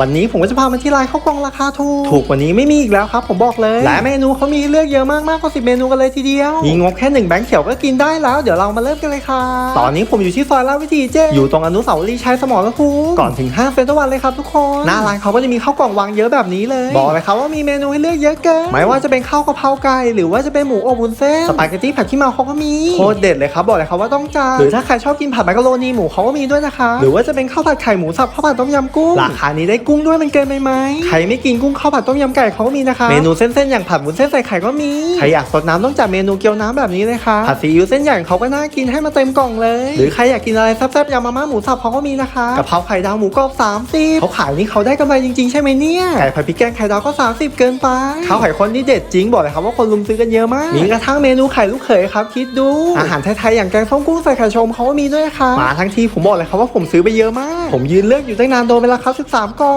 วันนี้ผมก็จะพามาที่ร้านข้าวกล่องราคาถูก ถูกกว่านี้ไม่มีอีกแล้วครับ ผมบอกเลยและเมนูเขามีให้เลือกเยอะมากมากกว่าสิเมนูกันเลยทีเดียวมีงบแค่หนึ่งแบงค์เขียวก็กินได้แล้ว เดี๋ยวเรามาเริ่มกันเลยค่ะ ตอนนี้ผมอยู่ที่ซอยลาดวิถีเจอยู่ตรงอนุสาวรีย์ชัยสมรภูมิก่อนถึงห้างเซ็นทรัลวันเลยครับทุกคนหน้าร้านเขาก็จะมีข้าวกล่องวางเยอะแบบนี้เลย บอกเลยครับว่ามีเมนูให้เลือกเยอะเกินไม่ว่าจะเป็นข้าวกะเพราไก่หรือว่าจะเป็นหมูอบวุ้นเส้นสปาเกตตี้ผัดขี้เมาเขาก็มีโคตรเด็ดเลยครับบอกเลยครับว่าต้องจานหรือถ้าใครชอบกินผัดมักกะโรนีหมูเขาก็มีด้วยนะคะ หรือว่าจะเป็นข้าวผัดไข่หมูสับข้าวผัดต้มยำกุ้งราคานี้ได้กุ้งด้วยมันเกินไปไหมใครไม่กินกุ้งข้าวผัดต้มยำไก่เขาก็มีนะคะ เมนูเส้นๆอย่างผัดวุ้นเส้นใส่ไข่ก็มี ใครอยากสดน้ำต้องจัดเมนูเกี๊ยวน้ำแบบนี้เลยค่ะ ผัดซีอิ๊วเส้นใหญ่เขาก็น่ากินให้มาเต็มกล่องเลย หรือใครอยากกินอะไรแซ่บๆยำมาม่าหมูสับเขาก็มีนะคะกะเพราไข่ดาวหมูกรอบ30เขาขายนี่เขาได้กำไรจริงๆ ใช่ไหมเนี่ย ไก่ผัดพริกแกงไข่ดาวก็ 30 เกินไปข้าวไข่ข้นนี่เด็ดจริงบอกเลยครับว่าคนลุมซื้อกันเยอะมาก มีกระทั่งเมนูไข่ลูกเขยครับคิดดู อาหารไทยๆอย่างแกงส้มกุ้งใส่ไข่ชมเขาก็มีด้วยค่ะมาทั้งทีผมบอกเลยครับว่าผมซื้อไปเยอะมาก ผมยืนเลือกอยู่ตั้งนานโดนไปแล้วครับ13กล่อง